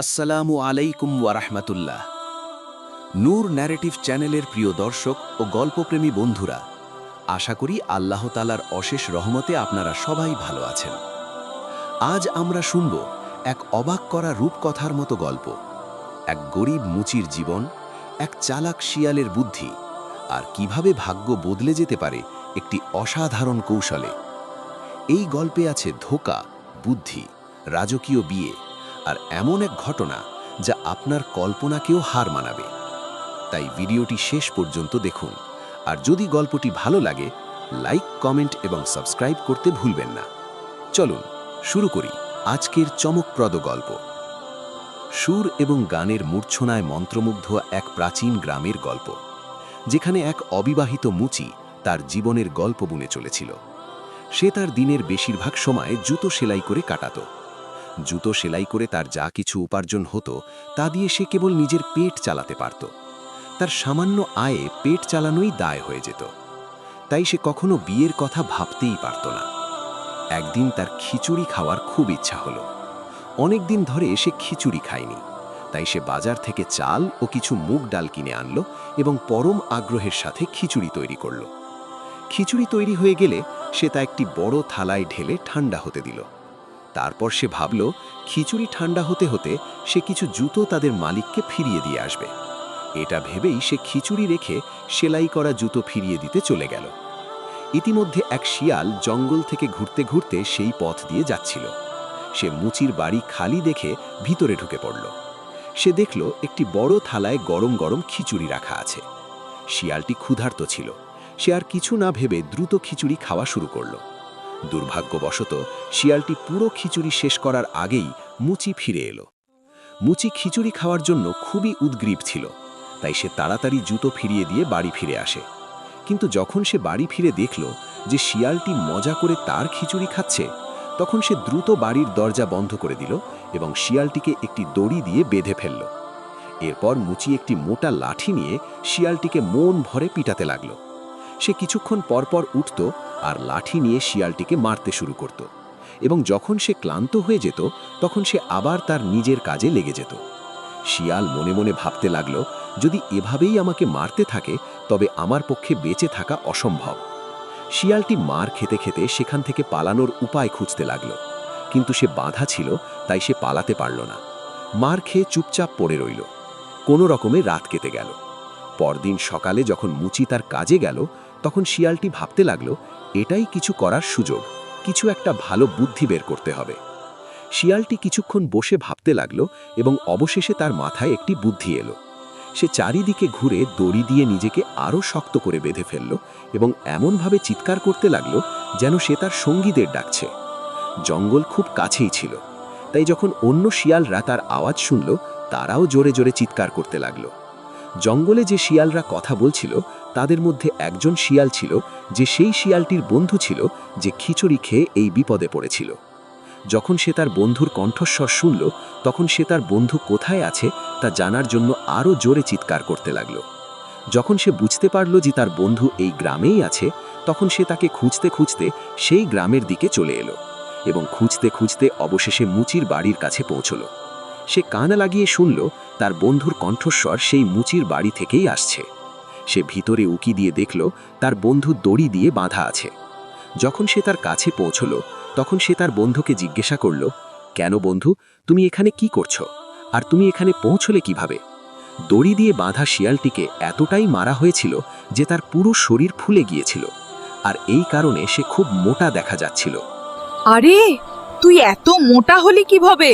আসসালামু আলাইকুম ওয়ারাহমাতুল্লাহ নূর ন্যারেটিভ চ্যানেলের প্রিয় দর্শক ও গল্পপ্রেমী বন্ধুরা, আশা করি আল্লাহ তালার অশেষ রহমতে আপনারা সবাই ভালো আছেন। আজ আমরা শুনব এক অবাক করা রূপকথার মতো গল্প, এক গরিব মুচির জীবন, এক চালাক শিয়ালের বুদ্ধি, আর কীভাবে ভাগ্য বদলে যেতে পারে একটি অসাধারণ কৌশলে। এই গল্পে আছে ধোকা, বুদ্ধি, রাজকীয় বিয়ে আর এমন এক ঘটনা যা আপনার কল্পনাকেও হার মানাবে। তাই ভিডিওটি শেষ পর্যন্ত দেখুন। আর যদি গল্পটি ভালো লাগে, লাইক, কমেন্ট এবং সাবস্ক্রাইব করতে ভুলবেন না। চলুন, শুরু করি আজকের চমকপ্রদ গল্প। সুর এবং গানের মূর্ছনায় মন্ত্রমুগ্ধ এক প্রাচীন গ্রামের গল্প, যেখানে এক অবিবাহিত মুচি তার জীবনের গল্প বুনে চলেছিল। সে তার দিনের বেশিরভাগ সময় জুতো সেলাই করে কাটাতো। জুতো সেলাই করে তার যা কিছু উপার্জন হতো, তা দিয়ে সে কেবল নিজের পেট চালাতে পারত। তার সামান্য আয়ে পেট চালানোই দায় হয়ে যেত। তাই সে কখনো বিয়ের কথা ভাবতেই পারত না। একদিন তার খিচুড়ি খাওয়ার খুব ইচ্ছা হলো। অনেক দিন ধরে সে খিচুড়ি খায়নি। তাই সে বাজার থেকে চাল ও কিছু মুগ ডাল কিনে আনলো এবং পরম আগ্রহের সাথে খিচুড়ি তৈরি করল। খিচুড়ি তৈরি হয়ে গেলে সে তা একটি বড় থালায় ঢেলে ঠান্ডা হতে দিল। তারপর সে ভাবল, খিচুড়ি ঠান্ডা হতে হতে সে কিছু জুতো তাদের মালিককে ফিরিয়ে দিয়ে আসবে। এটা ভেবেই সে খিচুড়ি রেখে সেলাই করা জুতো ফিরিয়ে দিতে চলে গেল। ইতিমধ্যে এক শিয়াল জঙ্গল থেকে ঘুরতে ঘুরতে সেই পথ দিয়ে যাচ্ছিল। সে মুচির বাড়ি খালি দেখে ভিতরে ঢুকে পড়ল। সে দেখল একটি বড় থালায় গরম গরম খিচুড়ি রাখা আছে। শিয়ালটি ক্ষুধার্ত ছিল। সে আর কিছু না ভেবে দ্রুত খিচুড়ি খাওয়া শুরু করল। দুর্ভাগ্যবশত শিয়ালটি পুরো খিচুড়ি শেষ করার আগেই মুচি ফিরে এলো। মুচি খিচুড়ি খাওয়ার জন্য খুবই উদ্গ্রীব ছিল, তাই সে তাড়াতাড়ি জুতো ফিরিয়ে দিয়ে বাড়ি ফিরে আসে। কিন্তু যখন সে বাড়ি ফিরে দেখল যে শিয়ালটি মজা করে তার খিচুড়ি খাচ্ছে, তখন সে দ্রুত বাড়ির দরজা বন্ধ করে দিল এবং শিয়ালটিকে একটি দড়ি দিয়ে বেঁধে ফেলল। এরপর মুচি একটি মোটা লাঠি নিয়ে শিয়ালটিকে মন ভরে পিটাতে লাগল। সে কিছুক্ষণ পরপর উঠত আর লাঠি নিয়ে শিয়ালটিকে মারতে শুরু করত এবং যখন সে ক্লান্ত হয়ে যেত, তখন সে আবার তার নিজের কাজে লেগে যেত। শিয়াল মনে মনে ভাবতে লাগল, যদি এভাবেই আমাকে মারতে থাকে, তবে আমার পক্ষে বেঁচে থাকা অসম্ভব। শিয়ালটি মার খেতে খেতে সেখান থেকে পালানোর উপায় খুঁজতে লাগল। কিন্তু সে বাধা ছিল, তাই সে পালাতে পারল না। মার খেয়ে চুপচাপ পড়ে রইল। কোনো রকমে রাত কেটে গেল। পরদিন সকালে যখন মুচি তার কাজে গেল, তখন শিয়ালটি ভাবতে লাগল এটাই কিছু করার সুযোগ। কিছু একটা ভালো বুদ্ধি বের করতে হবে। শিয়ালটি কিছুক্ষণ বসে ভাবতে লাগল এবং অবশেষে তার মাথায় একটি বুদ্ধি এলো। সে চারিদিকে ঘুরে দড়ি দিয়ে নিজেকে আরও শক্ত করে বেঁধে ফেলল এবং এমনভাবে চিৎকার করতে লাগল যেন সে তার সঙ্গীদের ডাকছে। জঙ্গল খুব কাছেই ছিল, তাই যখন অন্য শিয়ালরা তার আওয়াজ শুনল, তারাও জোরে জোরে চিৎকার করতে লাগল। জঙ্গলে যে শিয়ালরা কথা বলছিল তাদের মধ্যে একজন শিয়াল ছিল, যে সেই শিয়ালটির বন্ধু ছিল, যে খিচুড়ি খেয়ে এই বিপদে পড়েছিল। যখন সে তার বন্ধুর কণ্ঠস্বর শুনল, তখন সে তার বন্ধু কোথায় আছে, তা জানার জন্য আরও জোরে চিৎকার করতে লাগল। যখন সে বুঝতে পারল যে তার বন্ধু এই গ্রামেই আছে, তখন সে তাকে খুঁজতে খুঁজতে সেই গ্রামের দিকে চলে এলো এবং খুঁজতে খুঁজতে অবশেষে মুচির বাড়ির কাছে পৌঁছল। সে কান লাগিয়ে শুনল, তার বন্ধুর কণ্ঠস্বর সেই মুচির বাড়ি থেকেই আসছে। সে ভিতরে উকি দিয়ে দেখল তার বন্ধু দড়ি দিয়ে বাঁধা আছে। যখন সে তার কাছে পৌঁছল, তখন সে তার বন্ধুকে জিজ্ঞাসা করল, কেন বন্ধু, তুমি এখানে কি করছ? আর তুমি এখানে পৌঁছলে কীভাবে? দড়ি দিয়ে বাঁধা শিয়ালটিকে এতটাই মারা হয়েছিল যে তার পুরো শরীর ফুলে গিয়েছিল। আর এই কারণে সে খুব মোটা দেখা যাচ্ছিল। আরে তুই এত মোটা হলি কীভাবে?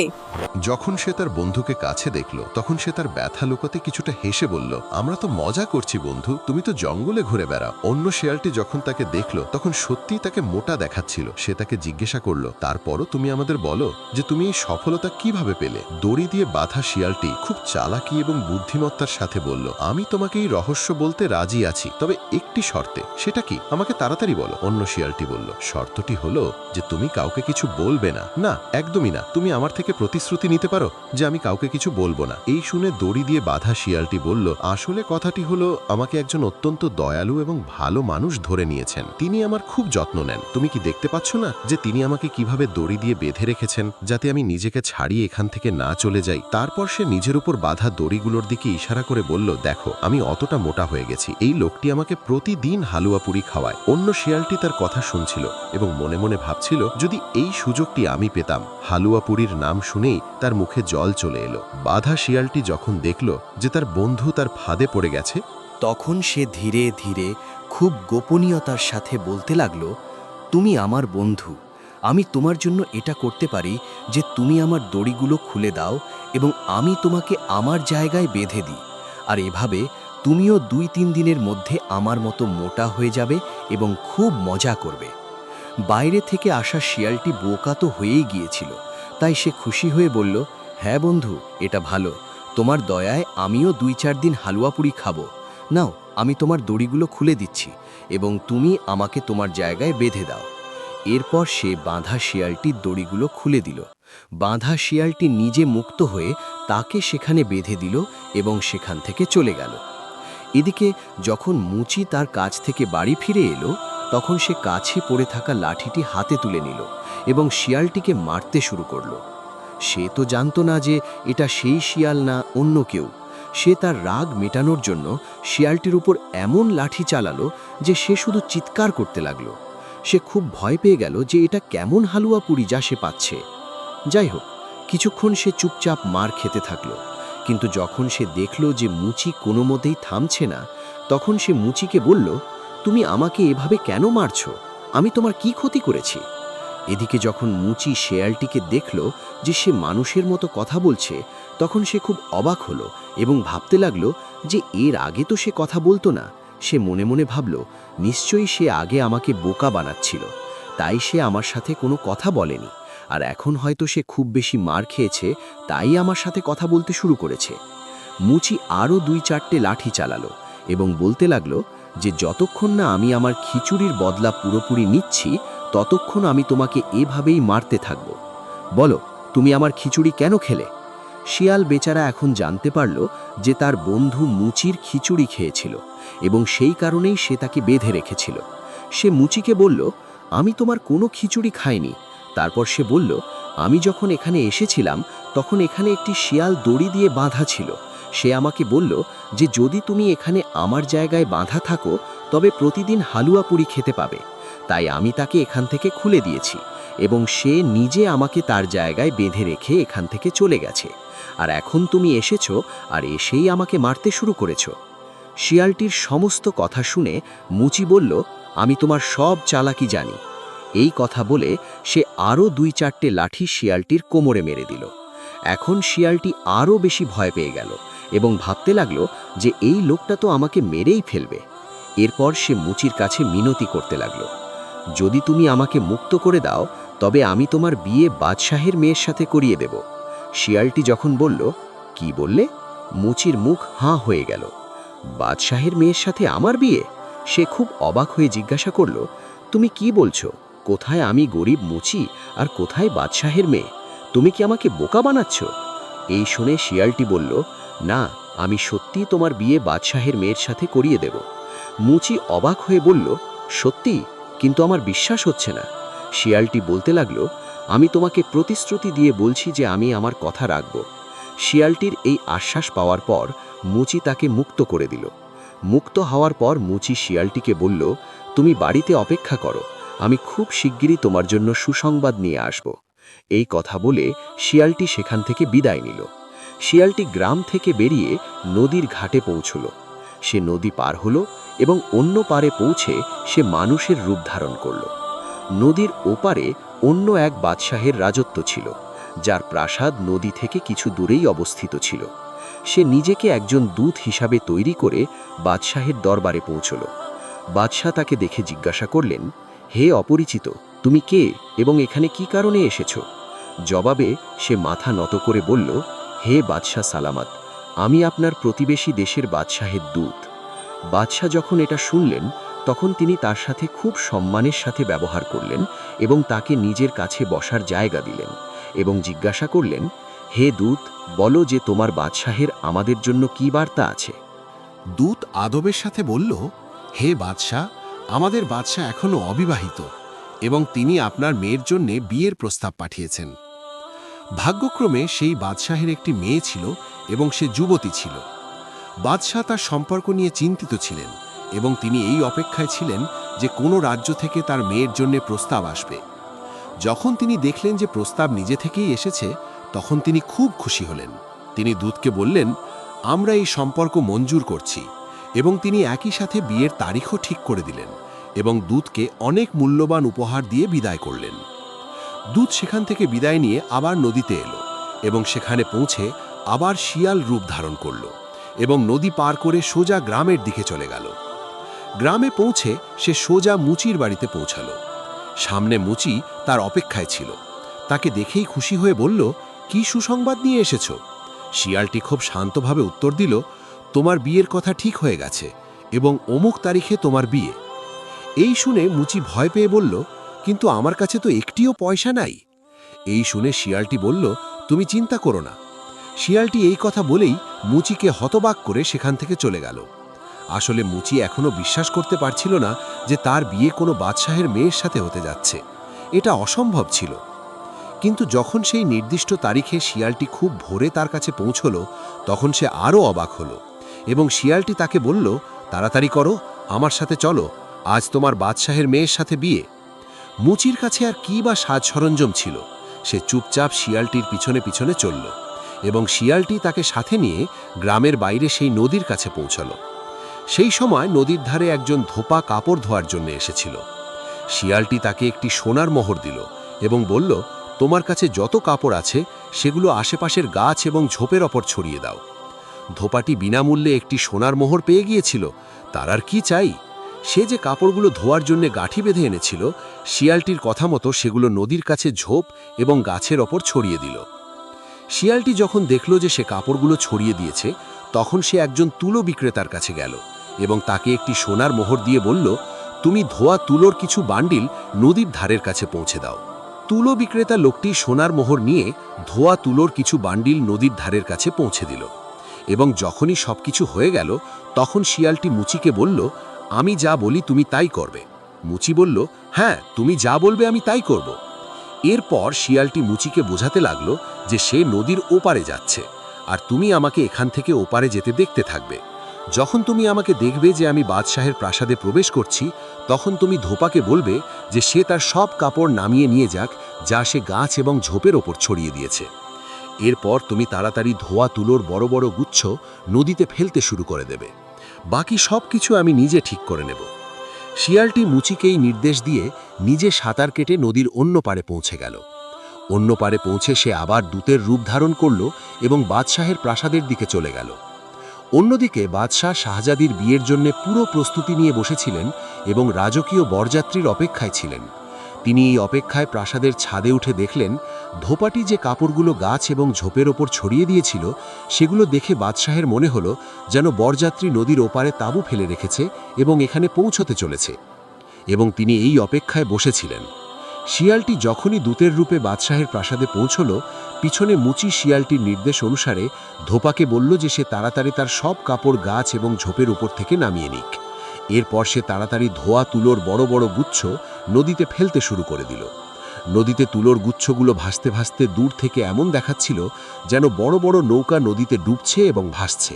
যখন সে তার বন্ধুকে কাছে দেখল, তখন সে তার ব্যথা লুকাতে কিছুটা হেসে বলল, আমরা তো মজা করছি বন্ধু, তুমি তো জঙ্গলে ঘুরে বেড়াও। অন্য শেয়ালটি যখন তাকে দেখল, তখন সত্যিই তাকে মোটা দেখাচ্ছিল। সে তাকে জিজ্ঞাসা করল, তারপরও তুমি আমাদের বলো যে তুমি এই সফলতা কীভাবে পেলে? দড়ি দিয়ে বাঁধা শিয়ালটি খুব চালাকি এবং বুদ্ধিমত্তার সাথে বলল, আমি তোমাকে এই রহস্য বলতে রাজি আছি, তবে একটি শর্তে, সেটা কি? আমাকে তাড়াতাড়ি বলো। অন্য শিয়ালটি বলল, শর্তটি হলো যে তুমি কাউকে কিছু বলবে না না, একদমই না। তুমি আমার থেকে প্রতিশ্রুতি নিতে পারো যে আমি কাউকে কিছু বলব না। এই শুনে দড়ি দিয়ে বাধা শিয়ালটি বলল, আসলে কথাটি হলো, আমাকে একজন অত্যন্ত দয়ালু এবং ভালো মানুষ ধরে নিয়েছেন। তিনি আমার খুব যত্ন নেন। তুমি কি দেখতে পাচ্ছ না যে তিনি আমাকে কীভাবে দড়ি দিয়ে বেঁধে রেখেছেন, যাতে আমি নিজেকে ছাড়িয়ে এখান থেকে না চলে যাই? তারপর সে নিজের উপর বাধা দড়িগুলোর দিকে ইশারা করে বলল, দেখো, আমি অতটা মোটা হয়ে গেছি। এই লোকটি আমাকে প্রতিদিন হালুয়া পুরি খাওয়ায়। অন্য শিয়ালটি তার কথা শুনছিল এবং মনে মনে ভাবছিল, যদি এই সুযোগটি আমি পেতাম। হালুয়া পুরীর নাম শুনেই তার মুখে জল চলে এলো। বাধা শিয়ালটি যখন দেখল যে তার বন্ধু তার ফাঁদে পড়ে গেছে, তখন সে ধীরে ধীরে খুব গোপনীয়তার সাথে বলতে লাগল, তুমি আমার বন্ধু। আমি তোমার জন্য এটা করতে পারি যে তুমি আমার দড়িগুলো খুলে দাও এবং আমি তোমাকে আমার জায়গায় বেঁধে দিই। আর এভাবে তুমিও দুই তিন দিনের মধ্যে আমার মতো মোটা হয়ে যাবে এবং খুব মজা করবে। বাইরে থেকে আসা শিয়ালটি বোকা তো হয়েই গিয়েছিল। তাই সে খুশি হয়ে বলল হ্যাঁ বন্ধু, এটা ভালো। তোমার দয়ায় আমিও দুই চার দিন হালুয়াপুরি খাব। নাও, আমি তোমার দড়িগুলো খুলে দিচ্ছি এবং তুমি আমাকে তোমার জায়গায় বেঁধে দাও। এরপর সে বাঁধা শিয়ালটির দড়িগুলো খুলে দিল। বাঁধা শিয়ালটি নিজে মুক্ত হয়ে তাকে সেখানে বেঁধে দিল এবং সেখান থেকে চলে গেল। এদিকে যখন মুচি তার কাছ থেকে বাড়ি ফিরে এলো তখন সে কাছে পড়ে থাকা লাঠিটি হাতে তুলে নিল এবং শিয়ালটিকে মারতে শুরু করল। সে তো জানতো না যে এটা সেই শিয়াল না অন্য কেউ। সে তার রাগ মেটানোর জন্য শিয়ালটির উপর এমন লাঠি চালালো যে সে শুধু চিৎকার করতে লাগল। সে খুব ভয় পেয়ে গেল যে এটা কেমন হালুয়া পুরি যা সে পাচ্ছে। যাই হোক, কিছুক্ষণ সে চুপচাপ মার খেতে থাকল। কিন্তু যখন সে দেখল যে মুচি কোনো মতেই থামছে না, তখন সে মুচিকে বলল তুমি আমাকে এভাবে কেন মারছ? আমি তোমার কি ক্ষতি করেছি? এদিকে যখন মুচি শেয়ালটিকে দেখল যে সে মানুষের মতো কথা বলছে, তখন সে খুব অবাক হলো এবং ভাবতে লাগল যে এর আগে তো সে কথা বলতো না। সে মনে মনে ভাবল, নিশ্চয়ই সে আগে আমাকে বোকা বানাচ্ছিল। তাই সে আমার সাথে কোনো কথা বলেনি। আর এখন হয়তো সে খুব বেশি মার খেয়েছে, তাই আমার সাথে কথা বলতে শুরু করেছে। মুচি আরও দুই চারটে লাঠি চালালো এবং বলতে লাগল যে যতক্ষণ না আমি আমার খিচুড়ির বদলা পুরোপুরি নিচ্ছি, ততক্ষণ আমি তোমাকে এভাবেই মারতে থাকব। বলো, তুমি আমার খিচুড়ি কেন খেলে? শিয়াল বেচারা এখন জানতে পারল যে তার বন্ধু মুচির খিচুড়ি খেয়েছিল এবং সেই কারণেই সে তাকে বেঁধে রেখেছিল। সে মুচিকে বলল, আমি তোমার কোনো খিচুড়ি খাইনি। তারপর সে বলল, আমি যখন এখানে এসেছিলাম, তখন এখানে একটি শিয়াল দড়ি দিয়ে বাঁধা ছিল। সে আমাকে বলল যে যদি তুমি এখানে আমার জায়গায় বাঁধা থাকো, তবে প্রতিদিন হালুয়া পুরি খেতে পাবে। তাই আমি তাকে এখান থেকে খুলে দিয়েছি এবং সে নিজে আমাকে তার জায়গায় বেঁধে রেখে এখান থেকে চলে গেছে। আর এখন তুমি এসেছ আর এসেই আমাকে মারতে শুরু করেছ। শিয়ালটির সমস্ত কথা শুনে মুচি বলল, আমি তোমার সব চালাকি জানি। এই কথা বলে সে আরও দুই চারটে লাঠি শিয়ালটির কোমরে মেরে দিল। এখন শিয়ালটি আরও বেশি ভয় পেয়ে গেল এবং ভাবতে লাগল যে এই লোকটা তো আমাকে মেরেই ফেলবে। এরপর সে মুচির কাছে মিনতি করতে লাগল। যদি তুমি আমাকে মুক্ত করে দাও, তবে আমি তোমার বিয়ে বাদশাহের মেয়ের সাথে করিয়ে দেব। শিয়ালটি যখন বলল, কি বললে? মুচির মুখ হাঁ হয়ে গেল। বাদশাহের মেয়ের সাথে আমার বিয়ে? সে খুব অবাক হয়ে জিজ্ঞাসা করল, তুমি কি বলছো? কোথায় আমি গরিব মুচি আর কোথায় বাদশাহের মেয়ে? তুমি কি আমাকে বোকা বানাচ্ছ? এই শুনে শিয়ালটি বলল, না, আমি সত্যি তোমার বিয়ে বাদশাহের মেয়ের সাথে করিয়ে দেব। মুচি অবাক হয়ে বলল, সত্যি? কিন্তু আমার বিশ্বাস হচ্ছে না। শিয়ালটি বলতে লাগল, আমি তোমাকে প্রতিশ্রুতি দিয়ে বলছি যে আমি আমার কথা রাখব। শিয়ালটির এই আশ্বাস পাওয়ার পর মুচি তাকে মুক্ত করে দিল। মুক্ত হওয়ার পর মুচি শিয়ালটিকে বলল, তুমি বাড়িতে অপেক্ষা করো, আমি খুব শিগগিরই তোমার জন্য সুসংবাদ নিয়ে আসব। এই কথা বলে শিয়ালটি সেখান থেকে বিদায় নিল। শিয়ালটি গ্রাম থেকে বেরিয়ে নদীর ঘাটে পৌঁছল। সে নদী পার হলো এবং অন্য পারে পৌঁছে সে মানুষের রূপ ধারণ করল। নদীর ওপারে অন্য এক বাদশাহের রাজত্ব ছিল, যার প্রাসাদ নদী থেকে কিছু দূরেই অবস্থিত ছিল। সে নিজেকে একজন দূত হিসাবে তৈরি করে বাদশাহের দরবারে পৌঁছল। বাদশাহ তাকে দেখে জিজ্ঞাসা করলেন, হে অপরিচিত তুমি কে এবং এখানে কি কারণে এসেছ? জবাবে সে মাথা নত করে বলল, হে বাদশাহ সালামাত, আমি আপনার প্রতিবেশী দেশের বাদশাহের দূত। বাদশাহ যখন এটা শুনলেন, তখন তিনি তার সাথে খুব সম্মানের সাথে ব্যবহার করলেন এবং তাকে নিজের কাছে বসার জায়গা দিলেন এবং জিজ্ঞাসা করলেন, হে দূত, বলো যে তোমার বাদশাহের আমাদের জন্য কি বার্তা আছে? দূত আদবের সাথে বলল, হে বাদশাহ, আমাদের বাদশাহ এখনও অবিবাহিত। এবং তিনি আপনার মেয়ের জন্য বিয়ের প্রস্তাব পাঠিয়েছেন। ভাগ্যক্রমে সেই বাদশাহের একটি মেয়ে ছিল এবং সে যুবতী ছিল। বাদশাহ তার সম্পর্ক নিয়ে চিন্তিত ছিলেন এবং তিনি এই অপেক্ষায় ছিলেন যে কোনো রাজ্য থেকে তার মেয়ের জন্য প্রস্তাব আসবে। যখন তিনি দেখলেন যে প্রস্তাব নিজে থেকেই এসেছে, তখন তিনি খুব খুশি হলেন। তিনি দূতকে বললেন, আমরা এই সম্পর্ক মঞ্জুর করছি এবং তিনি একই সাথে বিয়ের তারিখও ঠিক করে দিলেন। এবং দুধকে অনেক মূল্যবান উপহার দিয়ে বিদায় করলেন। দুধ সেখান থেকে বিদায় নিয়ে আবার নদীতে এলো এবং সেখানে পৌঁছে আবার শিয়াল রূপ ধারণ করল এবং নদী পার করে সোজা গ্রামের দিকে চলে গেল। গ্রামে পৌঁছে সে সোজা মুচির বাড়িতে পৌঁছালো। সামনে মুচি তার অপেক্ষায় ছিল। তাকে দেখেই খুশি হয়ে বলল, কি সুসংবাদ নিয়ে এসেছ? শিয়ালটি খুব শান্তভাবে উত্তর দিল, তোমার বিয়ের কথা ঠিক হয়ে গেছে এবং অমুক তারিখে তোমার বিয়ে। এই শুনে মুচি ভয় পেয়ে বলল, কিন্তু আমার কাছে তো একটিও পয়সা নাই। এই শুনে শিয়ালটি বলল, তুমি চিন্তা করো না। শিয়ালটি এই কথা বলেই মুচিকে হতবাক করে সেখান থেকে চলে গেল। আসলে মুচি এখনও বিশ্বাস করতে পারছিল না যে তার বিয়ে কোনো বাদশাহের মেয়ের সাথে হতে যাচ্ছে। এটা অসম্ভব ছিল। কিন্তু যখন সেই নির্দিষ্ট তারিখে শিয়ালটি খুব ভোরে তার কাছে পৌঁছল, তখন সে আরও অবাক হলো এবং শিয়ালটি তাকে বলল, তাড়াতাড়ি করো, আমার সাথে চলো। আজ তোমার বাদশাহের মেয়ের সাথে বিয়ে। মুচির কাছে আর কি বা সাজ সরঞ্জাম ছিল? সে চুপচাপ শিয়ালটির পিছনে পিছনে চলল এবং শিয়ালটি তাকে সাথে নিয়ে গ্রামের বাইরে সেই নদীর কাছে পৌঁছল। সেই সময় নদীর ধারে একজন ধোপা কাপড় ধোয়ার জন্য এসেছিল। শিয়ালটি তাকে একটি সোনার মোহর দিল এবং বলল, তোমার কাছে যত কাপড় আছে, সেগুলো আশেপাশের গাছ এবং ঝোপের ওপর ছড়িয়ে দাও। ধোপাটি বিনামূল্যে একটি সোনার মোহর পেয়ে গিয়েছিল। তার আর কি চাই? সে যে কাপড়গুলো ধোয়ার জন্য গাঠি বেঁধে এনেছিল, শিয়ালটির কথা মতো সেগুলো নদীর কাছে ঝোপ এবং গাছের ওপর ছড়িয়ে দিল। শিয়ালটি যখন দেখল যে সে কাপড়গুলো ছড়িয়ে দিয়েছে, তখন সে একজন তুলো বিক্রেতার কাছে গেল এবং তাকে একটি সোনার মোহর দিয়ে বলল, তুমি ধোয়া তুলোর কিছু বান্ডিল নদীর ধারের কাছে পৌঁছে দাও। তুলো বিক্রেতা লোকটি সোনার মোহর নিয়ে ধোয়া তুলোর কিছু বান্ডিল নদীর ধারের কাছে পৌঁছে দিল এবং যখনই সবকিছু হয়ে গেল, তখন শিয়ালটি মুচিকে বলল আমি যা বলি তুমি তাই করবে। মুচি বলল হ্যাঁ তুমি যা বলবে আমি তাই করব। এরপর শিয়ালটি মুচিকে বোঝাতে লাগল যে সে নদীর ওপারে যাচ্ছে, আর তুমি আমাকে এখান থেকে ওপারে যেতে দেখতে থাকবে। যখন তুমি আমাকে দেখবে যে আমি বাদশাহের প্রাসাদে প্রবেশ করছি, তখন তুমি ধোপাকে বলবে যে সে তার সব কাপড় নামিয়ে নিয়ে যাক, যা সে গাছ এবং ঝোপের ওপর ছড়িয়ে দিয়েছে। এরপর তুমি তাড়াতাড়ি ধোয়া তুলোর বড় বড় গুচ্ছ নদীতে ফেলতে শুরু করে দেবে। বাকি সব কিছু আমি নিজে ঠিক করে নেব। শিয়ালটি মুচিকেই নির্দেশ দিয়ে নিজে সাঁতার কেটে নদীর অন্য পারে পৌঁছে গেল। অন্য পারে পৌঁছে সে আবার দূতের রূপ ধারণ করল এবং বাদশাহের প্রাসাদের দিকে চলে গেল। অন্যদিকে বাদশাহ শাহজাদির বিয়ের জন্য পুরো প্রস্তুতি নিয়ে বসেছিলেন এবং রাজকীয় বরযাত্রীর অপেক্ষায় ছিলেন। তিনি এই অপেক্ষায় প্রাসাদের ছাদে উঠে দেখলেন, ধোপাটি যে কাপড়গুলো গাছ এবং ঝোপের ওপর ছড়িয়ে দিয়েছিল, সেগুলো দেখে বাদশাহের মনে হলো যেন বরযাত্রী নদীর ওপারে তাঁবু ফেলে রেখেছে এবং এখানে পৌঁছতে চলেছে। এবং তিনি এই অপেক্ষায় বসেছিলেন। শিয়ালটি যখনই দূতের রূপে বাদশাহের প্রাসাদে পৌঁছল, পিছনে মুচি শিয়ালটির নির্দেশ অনুসারে ধোপাকে বলল যে সে তাড়াতাড়ি তার সব কাপড়, গাছ এবং ঝোপের উপর থেকে নামিয়ে নিক। এরপর সে তাড়াতাড়ি ধোয়া তুলোর বড় বড় গুচ্ছ নদীতে ফেলতে শুরু করে দিল। নদীতে তুলোর গুচ্ছগুলো ভাসতে ভাসতে দূর থেকে এমন দেখাচ্ছিল যেন বড় বড় নৌকা নদীতে ডুবছে এবং ভাসছে।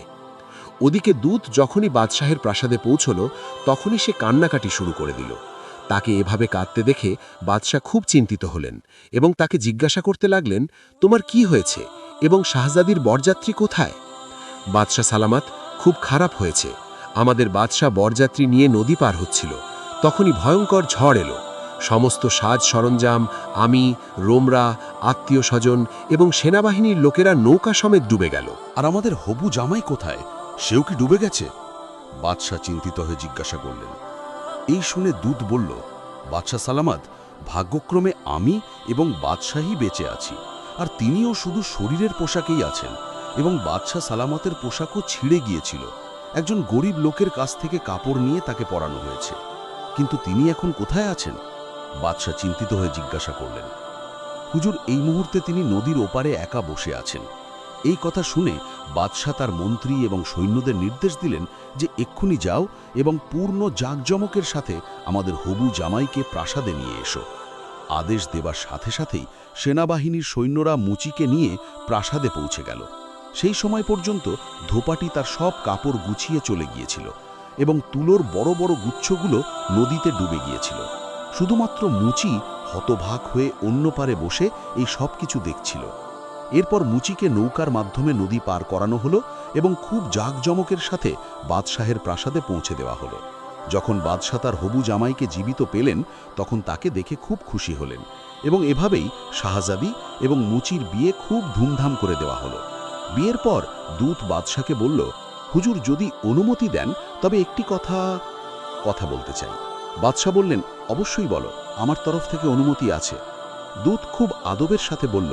ওদিকে দূত যখনই বাদশাহের প্রাসাদে পৌঁছল, তখনই সে কান্নাকাটি শুরু করে দিল। তাকে এভাবে কাঁদতে দেখে বাদশাহ খুব চিন্তিত হলেন এবং তাকে জিজ্ঞাসা করতে লাগলেন, তোমার কি হয়েছে এবং শাহজাদির বরযাত্রী কোথায়? বাদশাহ সালামাত, খুব খারাপ হয়েছে। আমাদের বাদশাহ বরযাত্রী নিয়ে নদী পার হচ্ছিল। তখনই ভয়ঙ্কর ঝড় এলো। সমস্ত সাজ সরঞ্জাম, আমি, রোমরা, আত্মীয় স্বজন এবং সেনাবাহিনীর লোকেরা নৌকা সমেত ডুবে গেল। আর আমাদের হবু জামাই কোথায়? সেও কি ডুবে গেছে? বাদশাহ চিন্তিত হয়ে জিজ্ঞাসা করলেন। এই শুনে দূত বলল, বাদশাহ সালামাত, ভাগ্যক্রমে আমি এবং বাদশাহী বেঁচে আছি। আর তিনিও শুধু শরীরের পোশাকেই আছেন এবং বাদশাহ সালামতের পোশাকও ছিঁড়ে গিয়েছিল। একজন গরিব লোকের কাছ থেকে কাপড় নিয়ে তাকে পরানো হয়েছে। কিন্তু তিনি এখন কোথায় আছেন? বাদশাহ চিন্তিত হয়ে জিজ্ঞাসা করলেন। হুজুর, এই মুহূর্তে তিনি নদীর ওপারে একা বসে আছেন। এই কথা শুনে বাদশাহ তার মন্ত্রী এবং সৈন্যদের নির্দেশ দিলেন যে এক্ষুনি যাও এবং পূর্ণ জাঁকজমকের সাথে আমাদের হবু জামাইকে প্রাসাদে নিয়ে এসো। আদেশ দেবার সাথে সাথেই সেনাবাহিনীর সৈন্যরা মুচিকে নিয়ে প্রাসাদে পৌঁছে গেল। সেই সময় পর্যন্ত ধোপাটি তার সব কাপড় গুছিয়ে চলে গিয়েছিল এবং তুলোর বড় বড় গুচ্ছগুলো নদীতে ডুবে গিয়েছিল। শুধুমাত্র মুচি হতভাগ হয়ে অন্য পারে বসে এই সব কিছু দেখছিল। এরপর মুচিকে নৌকার মাধ্যমে নদী পার করানো হলো এবং খুব জাঁকজমকের সাথে বাদশাহের প্রাসাদে পৌঁছে দেওয়া হলো। যখন বাদশাহ তার হবু জামাইকে জীবিত পেলেন, তখন তাকে দেখে খুব খুশি হলেন এবং এভাবেই শাহজাদি এবং মুচির বিয়ে খুব ধুমধাম করে দেওয়া হলো। বিয়ের পর দূত বাদশাকে বলল, হুজুর, যদি অনুমতি দেন, তবে একটি কথা কথা বলতে চাই। বাদশাহ বললেন, অবশ্যই বলো, আমার তরফ থেকে অনুমতি আছে। দূত খুব আদবের সাথে বলল,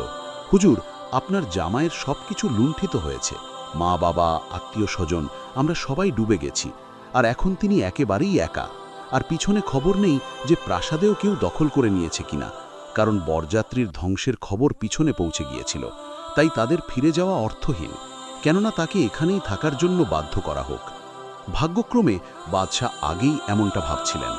হুজুর, আপনার জামাইয়ের সব কিছু লুণ্ঠিত হয়েছে। মা, বাবা, আত্মীয় স্বজন, আমরা সবাই ডুবে গেছি, আর এখন তিনি একেবারেই একা। আর পিছনে খবর নেই যে প্রাসাদেও কেউ দখল করে নিয়েছে কিনা, কারণ বরযাত্রীর ধ্বংসের খবর পিছনে পৌঁছে গিয়েছিল। তাই তাদের ফিরে যাওয়া অর্থহীন, কেননা তাকে এখানেই থাকার জন্য বাধ্য করা হোক। ভাগ্যক্রমে বাদশাহ আগেই এমনটা ভাবছিলেন।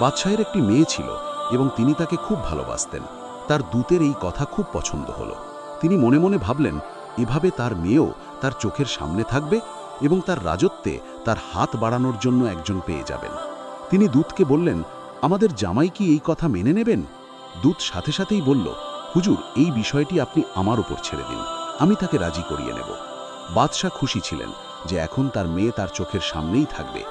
বাদশাহের একটি মেয়ে ছিল এবং তিনি তাকে খুব ভালোবাসতেন। তার দূতের এই কথা খুব পছন্দ হলো। তিনি মনে মনে ভাবলেন, এভাবে তার মেয়েও তার চোখের সামনে থাকবে এবং তার রাজত্বে তার হাত বাড়ানোর জন্য একজন পেয়ে যাবেন। তিনি দূতকে বললেন, আমাদের জামাই কি এই কথা মেনে নেবেন? দূত সাথে সাথেই বলল হুজুর, এই বিষয়টি আপনি আমার উপর ছেড়ে দিন। আমি তাকে রাজি করিয়ে নেব। বাদশাহ খুশি ছিলেন যে এখন তার মেয়ে তার চোখের সামনেই থাকবে।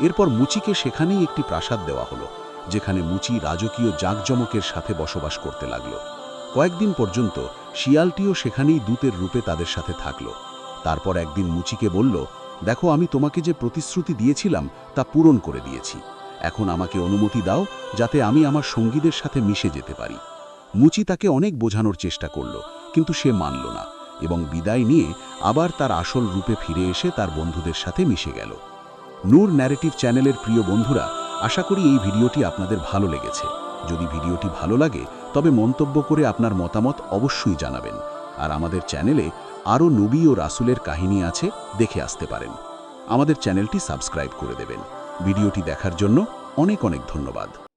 এরপর মুচিকে সেখানেই একটি প্রাসাদ দেওয়া হলো, যেখানে মুচি রাজকীয় জাঁকজমকের সাথে বসবাস করতে লাগল। কয়েকদিন পর্যন্ত শিয়ালটিও সেখানেই দূতের রূপে তাদের সাথে থাকল। তারপর একদিন মুচিকে বলল, দেখো, আমি তোমাকে যে প্রতিশ্রুতি দিয়েছিলাম, তা পূরণ করে দিয়েছি। এখন আমাকে অনুমতি দাও যাতে আমি আমার সঙ্গীদের সাথে মিশে যেতে পারি। মুচি তাকে অনেক বোঝানোর চেষ্টা করল, কিন্তু সে মানল না এবং বিদায় নিয়ে আবার তার আসল রূপে ফিরে এসে তার বন্ধুদের সাথে মিশে গেল। নূর ন্যারেটিভ চ্যানেলের প্রিয় বন্ধুরা, আশা করি এই ভিডিওটি আপনাদের ভালো লেগেছে। যদি ভিডিওটি ভালো লাগে, তবে মন্তব্য করে আপনার মতামত অবশ্যই জানাবেন। আর আমাদের চ্যানেলে আরও নবী ও রাসুলের কাহিনী আছে, দেখে আসতে পারেন। আমাদের চ্যানেলটি সাবস্ক্রাইব করে দেবেন। ভিডিওটি দেখার জন্য অনেক অনেক ধন্যবাদ।